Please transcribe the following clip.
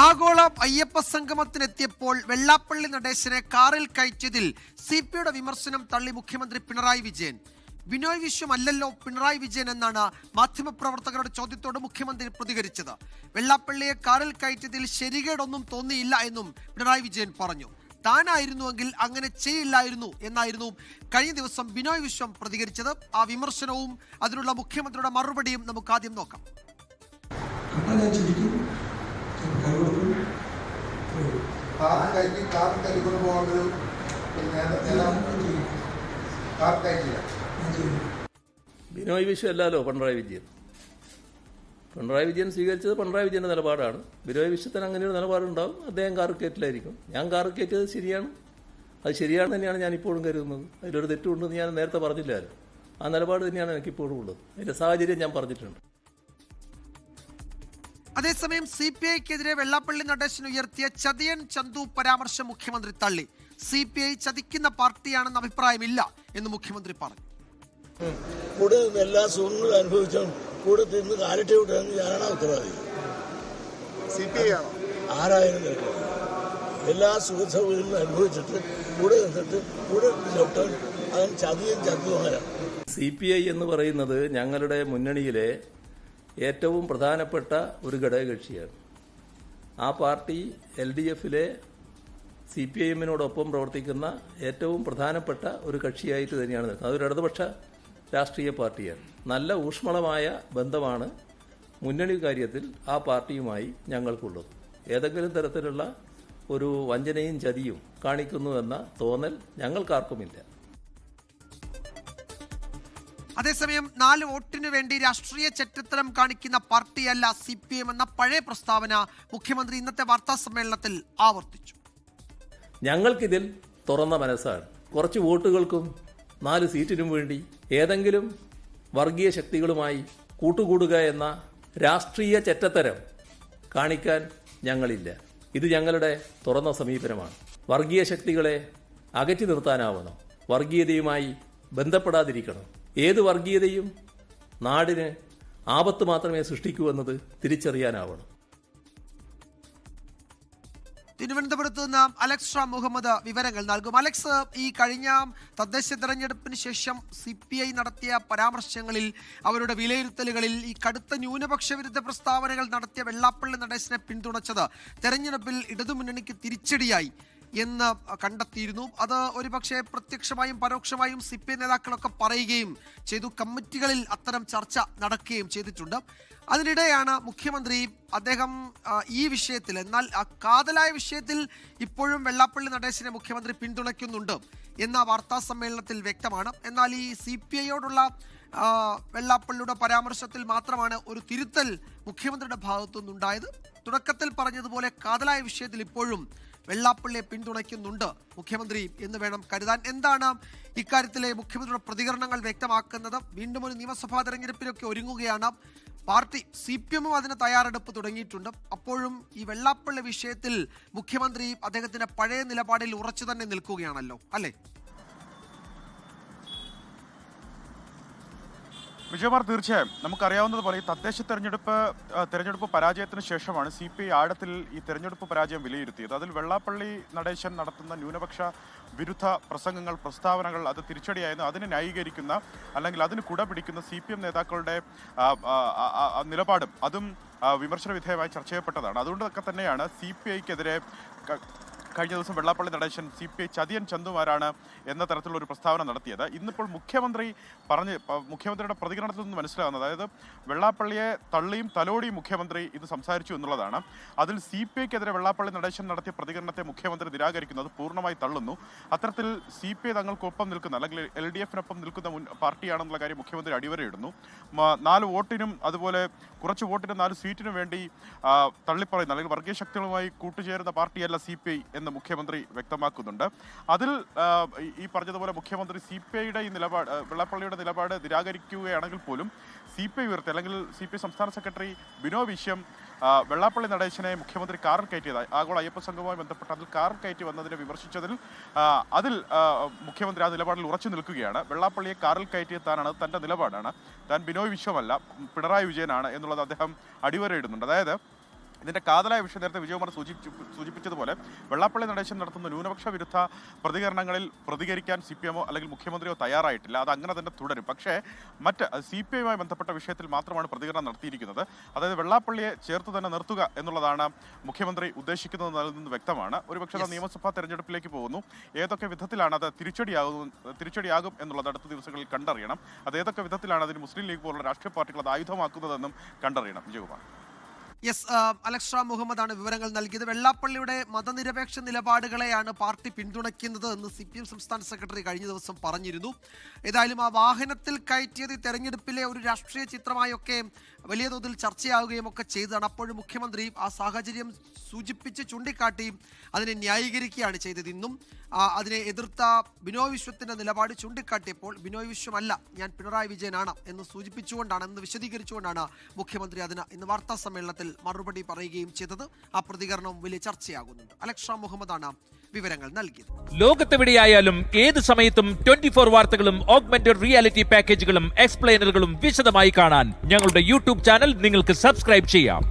ആഗോള അയ്യപ്പ സംഗമത്തിനെത്തിയപ്പോൾ വെള്ളാപ്പള്ളി നടേശനെ കാറിൽ കയറ്റിയതിൽ സി പിയുടെ വിമർശനം തള്ളി മുഖ്യമന്ത്രി പിണറായി വിജയൻ. ബിനോയ് വിശ്വം അല്ലല്ലോ പിണറായി വിജയൻ എന്നാണ് മാധ്യമപ്രവർത്തകരുടെ ചോദ്യത്തോട് മുഖ്യമന്ത്രി പ്രതികരിച്ചത്. വെള്ളാപ്പള്ളിയെ കാറിൽ കയറ്റിയതിൽ ശരികേടൊന്നും തോന്നിയില്ല എന്നും പിണറായി വിജയൻ പറഞ്ഞു. താനായിരുന്നുവെങ്കിൽ അങ്ങനെ ചെയ്യില്ലായിരുന്നു എന്നായിരുന്നു കഴിഞ്ഞ ദിവസം ബിനോയ് വിശ്വം പ്രതികരിച്ചത്. ആ വിമർശനവും അതിനുള്ള മുഖ്യമന്ത്രിയുടെ മറുപടിയും നമുക്ക് ആദ്യം നോക്കാം. കൊടുക്കും. കാർ കയറ്റി കാർ കയറ്റിക്കൊണ്ട് ചെയ്യും. കാർ കയറ്റില്ല. ബിനോയ് വിശ്വം അല്ലല്ലോ പിണറായി വിജയൻ. പിണറായി വിജയൻ സ്വീകരിച്ചത് പിണറായി വിജയന്റെ നിലപാടാണ്. ബിനോയ് വിശ്വത്തിന് അങ്ങനെ ഒരു നിലപാടുണ്ടാവും. അദ്ദേഹം കാർ കയറ്റിലായിരിക്കും. ഞാൻ കാർ കയറ്റിയത് ശരിയാണ്. അത് ശരിയാണെന്ന് തന്നെയാണ് ഞാൻ ഇപ്പോഴും കരുതുന്നത്. അതിലൊരു തെറ്റുണ്ടെന്ന് ഞാൻ നേരത്തെ പറഞ്ഞില്ലായിരുന്നു. ആ നിലപാട് തന്നെയാണ് എനിക്കിപ്പോഴും ഉള്ളത്. അതിന്റെ സാഹചര്യം ഞാൻ പറഞ്ഞിട്ടുണ്ട്. അതേസമയം സി പി ഐക്കെതിരെ വെള്ളാപ്പള്ളി നടേശൻ ഉയർത്തിയ ചതിയൻ ചന്തു പരാമർശം മുഖ്യമന്ത്രി തള്ളി. സി പി ഐ ചതിക്കുന്ന പാർട്ടിയാണെന്ന അഭിപ്രായമില്ല എന്ന് മുഖ്യമന്ത്രി പറഞ്ഞു. കൂടെ എല്ലാ സുഖങ്ങളും അനുഭവിച്ചും കൂടെ തിന്ന് കാലിട്ട് വിട്ടതെന്ന് ഞാനാണ് ഉത്തരവാദി. സി പി ഐ ആണോ? ആരായാലും എല്ലാ സുഖ സൗകര്യങ്ങളും അനുഭവിച്ചിട്ട് കൂടെ നിന്നിട്ട് കൂടെ ചവിട്ടാൻ അതിന് ചതിയും ചതുമാരാണ് സി പി ഐ എന്ന് പറയുന്നത് ഞങ്ങളുടെ മുന്നണിയിലെ ഏറ്റവും പ്രധാനപ്പെട്ട ഒരു ഘടകകക്ഷിയാണ്. ആ പാർട്ടി എൽ ഡി എഫിലെ സി പി ഐ എമ്മിനോടൊപ്പം പ്രവർത്തിക്കുന്ന ഏറ്റവും പ്രധാനപ്പെട്ട ഒരു കക്ഷിയായിട്ട് തന്നെയാണ് നിൽക്കുന്നത്. അതൊരു ഇടതുപക്ഷ രാഷ്ട്രീയ പാർട്ടിയാണ്. നല്ല ഊഷ്മളമായ ബന്ധമാണ് മുന്നണി കാര്യത്തിൽ ആ പാർട്ടിയുമായി ഞങ്ങൾക്കുള്ളത്. ഏതെങ്കിലും തരത്തിലുള്ള ഒരു വഞ്ചനയും ചതിയും കാണിക്കുന്നുവെന്ന തോന്നൽ ഞങ്ങൾക്കാർക്കുമില്ല. അതേസമയം നാല് വോട്ടിനു വേണ്ടി രാഷ്ട്രീയ ചരിത്രം കാണിക്കുന്ന പാർട്ടിയല്ല സി പി എം എന്ന പഴയ പ്രസ്താവന മുഖ്യമന്ത്രി ഇന്നത്തെ വാർത്താ സമ്മേളനത്തിൽ ആവർത്തിച്ചു. ഞങ്ങൾക്കിതിൽ തുറന്ന മനസ്സാണ്. കുറച്ച് വോട്ടുകൾക്കും നാല് സീറ്റിനും വേണ്ടി ഏതെങ്കിലും വർഗീയ ശക്തികളുമായി കൂട്ടുകൂടുക എന്ന രാഷ്ട്രീയ ചെറ്റത്തരം കാണിക്കാൻ ഞങ്ങളില്ല. ഇത് ഞങ്ങളുടെ തുറന്ന സമീപനമാണ്. വർഗീയ ശക്തികളെ അകറ്റി നിർത്താനാവണം. വർഗീയതയുമായി ബന്ധപ്പെടാതിരിക്കണം. ഏത് വർഗീയതയും നാടിന് ആപത്ത് മാത്രമേ സൃഷ്ടിക്കൂ എന്നത് തിരിച്ചറിയാനാവണം. തിരുവനന്തപുരത്ത് നിന്ന് അലക്സ് ഷാ മുഹമ്മദ് വിവരങ്ങൾ നൽകും. അലക്സ് ഈ കഴിഞ്ഞ തദ്ദേശ തെരഞ്ഞെടുപ്പിന് ശേഷം സി പി ഐ നടത്തിയ പരാമർശങ്ങളിൽ അവരുടെ വിലയിരുത്തലുകളിൽ ഈ കടുത്ത ന്യൂനപക്ഷ വിരുദ്ധ പ്രസ്താവനകൾ നടത്തിയ വെള്ളാപ്പള്ളി നടേശനെ പിന്തുണച്ചത് തെരഞ്ഞെടുപ്പിൽ ഇടതുമുന്നണിക്ക് തിരിച്ചടിയായി. എന്ന് കണ്ടെത്തിയിരുന്നു. അത് ഒരുപക്ഷെ പ്രത്യക്ഷമായും പരോക്ഷമായും സി പി നേതാക്കളൊക്കെ പറയുകയും ചെയ്തു. കമ്മിറ്റികളിൽ അത്തരം ചർച്ച നടക്കുകയും ചെയ്തിട്ടുണ്ട്. അതിനിടെയാണ് മുഖ്യമന്ത്രി അദ്ദേഹം ഈ വിഷയത്തിൽ എന്നാൽ കാതലായ വിഷയത്തിൽ ഇപ്പോഴും വെള്ളാപ്പള്ളി നടേശനെ മുഖ്യമന്ത്രി പിന്തുണയ്ക്കുന്നുണ്ട് എന്ന വാർത്താ സമ്മേളനത്തിൽ വ്യക്തമാണ്. എന്നാൽ ഈ സി പി ഐയോടുള്ള വെള്ളാപ്പള്ളിയുടെ പരാമർശത്തിൽ മാത്രമാണ് ഒരു തിരുത്തൽ മുഖ്യമന്ത്രിയുടെ ഭാഗത്തുനിന്നുണ്ടായത്. തുടക്കത്തിൽ പറഞ്ഞതുപോലെ കാതലായ വിഷയത്തിൽ ഇപ്പോഴും വെള്ളാപ്പള്ളിയെ പിന്തുണയ്ക്കുന്നുണ്ട് മുഖ്യമന്ത്രി എന്ന് വേണം കരുതാൻ. എന്താണ് ഇക്കാര്യത്തിലെ മുഖ്യമന്ത്രിയുടെ പ്രതികരണങ്ങൾ വ്യക്തമാക്കുന്നത്? വീണ്ടും ഒരു നിയമസഭാ തെരഞ്ഞെടുപ്പിലൊക്കെ ഒരുങ്ങുകയാണ്. പാർട്ടി സി പി എമ്മും അതിന് തയ്യാറെടുപ്പ് തുടങ്ങിയിട്ടുണ്ട്. അപ്പോഴും ഈ വെള്ളാപ്പള്ളി വിഷയത്തിൽ മുഖ്യമന്ത്രി അദ്ദേഹത്തിന്റെ പഴയ നിലപാടിൽ ഉറച്ചു തന്നെ നിൽക്കുകയാണല്ലോ അല്ലേ? വിജയകുമാർ തീർച്ചയായും. നമുക്കറിയാവുന്നതുപോലെ ഈ തദ്ദേശ തെരഞ്ഞെടുപ്പ് തെരഞ്ഞെടുപ്പ് പരാജയത്തിന് ശേഷമാണ് സി പി ഐ ആഴത്തിൽ ഈ തെരഞ്ഞെടുപ്പ് പരാജയം വിലയിരുത്തിയത്. അതിൽ വെള്ളാപ്പള്ളി നടേശൻ നടത്തുന്ന ന്യൂനപക്ഷ വിരുദ്ധ പ്രസംഗങ്ങൾ പ്രസ്താവനകൾ അത് തിരിച്ചടിയായിരുന്നു അതിനെ ന്യായീകരിക്കുന്ന അല്ലെങ്കിൽ അതിന് കുടപിടിക്കുന്ന സി പി എം നേതാക്കളുടെ നിലപാടും അതും വിമർശന വിധേയമായി ചർച്ച ചെയ്യപ്പെട്ടതാണ്. അതുകൊണ്ടൊക്കെ തന്നെയാണ് സി പി ഐക്കെതിരെ കഴിഞ്ഞ ദിവസം Vellappally Natesan C P I ചതിയൻ ചന്തുമാരാണ് എന്ന തരത്തിലുള്ള ഒരു പ്രസ്താവന നടത്തിയത്. ഇന്നിപ്പോൾ മുഖ്യമന്ത്രി പറഞ്ഞ് മുഖ്യമന്ത്രിയുടെ പ്രതികരണത്തിൽ നിന്ന് മനസ്സിലാകുന്നത് അതായത് വെള്ളാപ്പള്ളിയെ തള്ളിയും തലോടിയും മുഖ്യമന്ത്രി ഇത് സംസാരിച്ചു എന്നുള്ളതാണ്. അതിൽ സി പി ഐക്കെതിരെ വെള്ളാപ്പള്ളി നടേശൻ നടത്തിയ പ്രതികരണത്തെ മുഖ്യമന്ത്രി നിരാകരിക്കുന്നത് പൂർണമായി തള്ളുന്നു. അത്തരത്തിൽ സി പി ഐ തങ്ങൾക്കൊപ്പം നിൽക്കുന്ന അല്ലെങ്കിൽ എൽ ഡി എഫിനൊപ്പം നിൽക്കുന്ന മുൻ പാർട്ടിയാണെന്നുള്ള കാര്യം മുഖ്യമന്ത്രി അടിവരയിടുന്നു. നാല് വോട്ടിനും അതുപോലെ കുറച്ച് വോട്ടിനും നാല് സീറ്റിനും വേണ്ടി തള്ളിപ്പറയുന്ന അല്ലെങ്കിൽ വർഗീയ ശക്തികളുമായി കൂട്ടുചേരുന്ന പാർട്ടിയല്ല സി പി ഐ എന്ന് മുഖ്യമന്ത്രി വ്യക്തമാക്കുന്നുണ്ട്. അതിൽ ഈ- പറഞ്ഞതുപോലെ മുഖ്യമന്ത്രി സി പി ഐയുടെ ഈ നിലപാട് വെള്ളപ്പള്ളിയുടെ നിലപാട് നിരാകരിക്കുകയാണെങ്കിൽ പോലും സി പി ഐ ഉയർത്തി അല്ലെങ്കിൽ സി പി ഐ സംസ്ഥാന സെക്രട്ടറി ബിനോ വിശ്യം വെള്ളാപ്പള്ളി നടേശനെ മുഖ്യമന്ത്രി കാറിൽ കയറ്റിയതായി ആഗോള അയ്യപ്പ സംഘവുമായി ബന്ധപ്പെട്ട് അതിൽ കാറിൽ കയറ്റി വന്നതിനെ വിമർശിച്ചതിൽ അതിൽ മുഖ്യമന്ത്രി ആ നിലപാടിൽ ഉറച്ചു നിൽക്കുകയാണ്. വെള്ളാപ്പള്ളിയെ കാറിൽ കയറ്റിയ താനാണ് തന്റെ നിലപാടാണ്. താൻ ബിനോയ് വിശ്വമല്ല പിണറായി വിജയനാണ് എന്നുള്ളത് അദ്ദേഹം അടിവരയിടുന്നുണ്ട്. അതായത് ഇതിന്റെ കാതലായ വിഷയം നേരത്തെ വിജയകുമാർ സൂചിപ്പിച്ചു സൂചിപ്പിച്ചതുപോലെ വെള്ളാപ്പള്ളി നടേശൻ നടത്തുന്ന ന്യൂനപക്ഷ വിരുദ്ധ പ്രതികരണങ്ങളിൽ പ്രതികരിക്കാൻ സി പി എമ്മോ അല്ലെങ്കിൽ മുഖ്യമന്ത്രിയോ തയ്യാറായിട്ടില്ല. അത് അങ്ങനെ തന്നെ തുടരും. പക്ഷേ മറ്റ് സി പി ഐയുമായി ബന്ധപ്പെട്ട വിഷയത്തിൽ മാത്രമാണ് പ്രതികരണം നടത്തിയിരിക്കുന്നത്. അതായത് വെള്ളാപ്പള്ളിയെ ചേർത്ത് തന്നെ നിർത്തുക എന്നുള്ളതാണ് മുഖ്യമന്ത്രി ഉദ്ദേശിക്കുന്നത് അതിൽ നിന്ന് വ്യക്തമാണ്. ഒരുപക്ഷെ നിയമസഭാ തെരഞ്ഞെടുപ്പിലേക്ക് പോകുന്നു. ഏതൊക്കെ വിധത്തിലാണ് അത് തിരിച്ചടിയാകും തിരിച്ചടിയാകും എന്നുള്ളത് അടുത്ത ദിവസങ്ങളിൽ കണ്ടറിയണം. അത് ഏതൊക്കെ വിധത്തിലാണ് അതിന് മുസ്ലിം ലീഗ് പോലുള്ള രാഷ്ട്രീയ പാർട്ടികൾ അത് ആയുധമാക്കുന്നതെന്നും കണ്ടറിയണം. വിജയകുമാർ യെസ് അലക്സ് മുഹമ്മദ് മുഹമ്മദാണ് വിവരങ്ങൾ നൽകിയത്. വെള്ളാപ്പള്ളിയുടെ മതനിരപേക്ഷ നിലപാടുകളെയാണ് പാർട്ടി പിന്തുണയ്ക്കുന്നത് എന്ന് സി പി എം സംസ്ഥാന സെക്രട്ടറി കഴിഞ്ഞ ദിവസം പറഞ്ഞിരുന്നു. ഏതായാലും ആ വാഹനത്തിൽ കയറ്റിയത് തെരഞ്ഞെടുപ്പിലെ ഒരു രാഷ്ട്രീയ ചിത്രമായൊക്കെ വലിയ തോതിൽ ചർച്ചയാവുകയും ഒക്കെ ചെയ്തതാണ്. അപ്പോഴും മുഖ്യമന്ത്രി ആ സാഹചര്യം സൂചിപ്പിച്ച് ചൂണ്ടിക്കാട്ടി അതിനെ ന്യായീകരിക്കുകയാണ് ചെയ്തത്. ഇന്നും അതിനെ എതിർത്ത ബിനോയ് വിശ്വത്തിന്റെ നിലപാട് ചൂണ്ടിക്കാട്ടിയപ്പോൾ ബിനോയ് വിശ്വമല്ല ഞാൻ പിണറായി വിജയനാണ് എന്ന് സൂചിപ്പിച്ചുകൊണ്ടാണ് എന്ന് വിശദീകരിച്ചുകൊണ്ടാണ് മുഖ്യമന്ത്രി അതിന് ഇന്ന് വാർത്താ സമ്മേളനത്തിൽ മറുപടി പറയുകയും ചെയ്തത്. ആ പ്രതികരണം വലിയ ചർച്ചയാകുന്നുണ്ട്. അലക്ഷ മുഹമ്മദാണ് വിവരങ്ങൾ നൽകിയത്. ലോകത്തെവിടെയായാലും ഏത് സമയത്തും ട്വന്റി ഫോർ വാർത്തകളും ഓഗ്മെന്റഡ് റിയാലിറ്റി പാക്കേജുകളും എക്സ്പ്ലെയിനറുകളും വിശദമായി കാണാൻ ഞങ്ങളുടെ യൂട്യൂബ് ചാനൽ നിങ്ങൾക്ക് സബ്സ്ക്രൈബ് ചെയ്യാം.